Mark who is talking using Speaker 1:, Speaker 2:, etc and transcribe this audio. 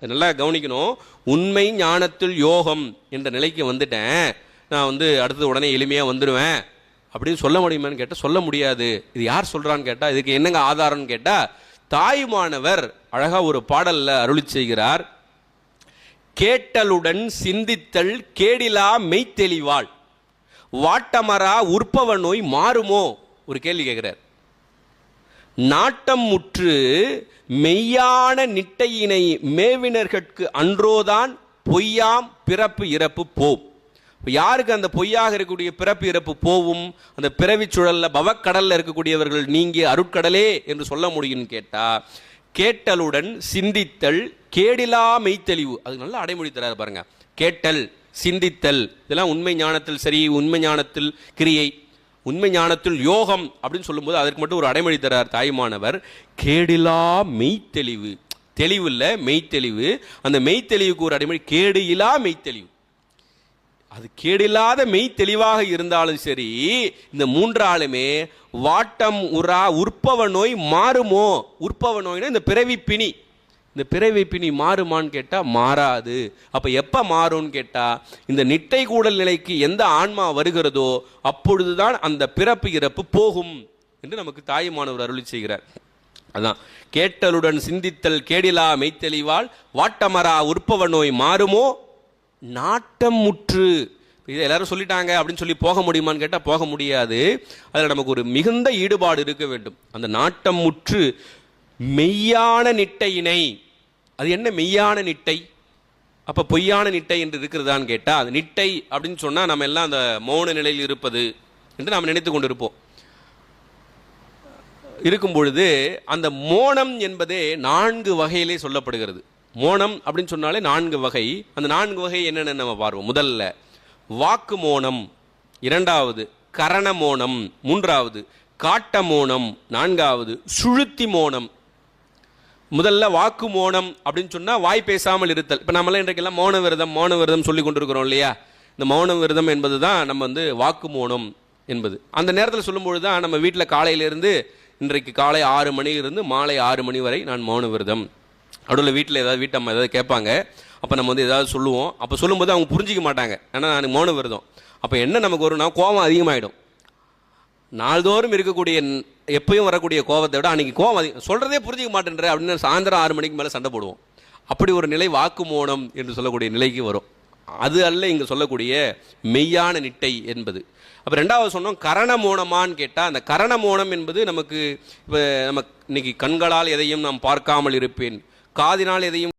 Speaker 1: நல்லா கவனிக்கணும். உண்மை ஞானத்தில் யோகம் என்ற நிலைக்கு வந்துட்டேன். நான் வந்து அடுத்தது உடனே எளிமையாக வந்துடுவேன் அப்படின்னு சொல்ல முடியுமான்னு கேட்டால் சொல்ல முடியாது. இது யார் சொல்கிறான்னு கேட்டால் இதுக்கு என்னங்க ஆதாரம்னு கேட்டால் தாயுமானவர் அழகாக ஒரு பாடலில் அருளி செய்கிறார். கேட்டலுடன் சிந்தித்தல் கேடிலா மெய்த்தெளிவாள். வாட்டமரா உற்பவ நோய் மாறுமோ? ஒரு கேள்வி கேட்குறார். நாட்டம் முற்று மெய்யான நிட்டையினை மேவினர்கட்கு அன்றோதான் பொய்யாம் பிறப்பு இறப்பு போம். யாருக்கு அந்த பொய்யாக இருக்கக்கூடிய பிறப்பு இறப்பு போவும்? அந்த பிறவி சுழலில் பவக்கடலில் இருக்கக்கூடியவர்கள் நீங்கி அருட்கடலே என்று சொல்ல முடியும்னு கேட்டால் கேட்டலுடன் சிந்தித்தல் கேடிலா மெய்த்தெளிவு. அது நல்லா அடைமொழி தராது பாருங்க. கேட்டல் சிந்தித்தல் இதெல்லாம் உண்மை ஞானத்தில் சரி உண்மை ஞானத்தில் கிரியை உண்மை ஞானத்தில் யோகம் அப்படின்னு சொல்லும்போது அதற்கு மட்டும் ஒரு அடைமொழி தரார் தாய்மானவர். கேடிலா மெய்த்தெளிவு. தெளிவு இல்லை மெய்த்தெளிவு. அந்த மெய்த்தெளிவுக்கு ஒரு அடைமொழி கேடு இலா மெய்த்தெளிவு. அது கேடில்லாத மெய் தெளிவாக இருந்தாலும் சரி இந்த மூன்றாளுமே வாட்டம் உரா உற்பவ நோய் மாறுமோ? உற்பவ நோய்னா இந்த பிறவி பிணி. இந்த பிறவி பிணி மாறுமான்னு கேட்டால் மாறாது. அப்போ எப்போ மாறும்னு கேட்டால் இந்த நிட்டை கூடல் நிலைக்கு எந்த ஆன்மா வருகிறதோ அப்பொழுதுதான் அந்த பிறப்பு இறப்பு போகும் என்று நமக்கு தாயுமானவர் அருளி செய்கிறார். அதான் கேட்டலுடன் சிந்தித்தல் கேடிலா மெய்த்தெளிவால் வாட்டமரா உற்பவ நோய் மாறுமோ? நாட்டம் முற்று. இதை எல்லாரும் சொல்லிட்டாங்க அப்படின்னு சொல்லி போக முடியுமான்னு கேட்டால் போக முடியாது. அதில் நமக்கு ஒரு மிகுந்த ஈடுபாடு இருக்க வேண்டும். அந்த நாட்டம் முற்று மெய்யான நிட்டையினை அது என்ன மெய்யான நிட்டை? அப்போ பொய்யான நிட்டை என்று இருக்கிறதான்னு கேட்டால் அது நிட்டை அப்படின்னு சொன்னால் நம்ம எல்லாம் அந்த மௌன நிலையில் இருப்பது என்று நாம் நினைத்து கொண்டிருப்போம். இருக்கும் பொழுது அந்த மோனம் என்பதே நான்கு வகையிலே சொல்லப்படுகிறது. மோனம் அப்படின்னு சொன்னாலே நான்கு வகை. அந்த நான்கு வகை என்னென்னு நம்ம பார்வோம் முதல்ல வாக்கு மோனம். இரண்டாவது கரண மோனம். மூன்றாவது காட்ட மோனம். நான்காவது சுழுத்தி மோனம். முதல்ல வாக்கு மோனம் அப்படின்னு சொன்னால் வாய் பேசாமல் இருத்தல். இப்போ நம்மளாம் இன்றைக்கெல்லாம் மௌன விரதம் மௌன விரதம் சொல்லி கொண்டிருக்கிறோம் இல்லையா? இந்த மௌன விரதம் என்பது தான் நம்ம வந்து வாக்கு மோனம் என்பது. அந்த நேரத்தில் சொல்லும்பொழுது தான் நம்ம வீட்டில் காலையிலேருந்து இன்றைக்கு காலை ஆறு மணியிலிருந்து மாலை ஆறு மணி வரை நான் மௌன விரதம். நடுவில் வீட்டில் ஏதாவது வீட்டம்மா ஏதாவது கேட்பாங்க. அப்போ நம்ம வந்து ஏதாவது சொல்லுவோம். அப்போ சொல்லும்போது அவங்க புரிஞ்சிக்க மாட்டாங்க. ஏன்னா நான் மௌன விரதம். அப்போ என்ன நமக்கு வரும்னா கோபம் அதிகமாகிடும் நாள்தோறும் இருக்கக்கூடிய எப்பயும் வரக்கூடிய கோபத்தை விட அன்றைக்கி கோவம் அதிகம் சொல்கிறதே புரிஞ்சிக்க மாட்டேன்ற அப்படின்னு சாயந்தரம் ஆறு மணிக்கு மேலே சண்டை போடுவோம். அப்படி ஒரு நிலை வாக்குமூலம் என்று சொல்லக்கூடிய நிலைக்கு வரும். அது அல்ல இங்கே சொல்லக்கூடிய மெய்யான நிட்டை என்பது. அப்போ ரெண்டாவது சொன்னோம் கரண மோனமான்னு கேட்டால் அந்த கரண மோனம் என்பது நமக்கு இப்போ நம்ம இன்னைக்கு கண்களால் எதையும் நாம் பார்க்காமல் இருப்பேன். காதினால் எதையும்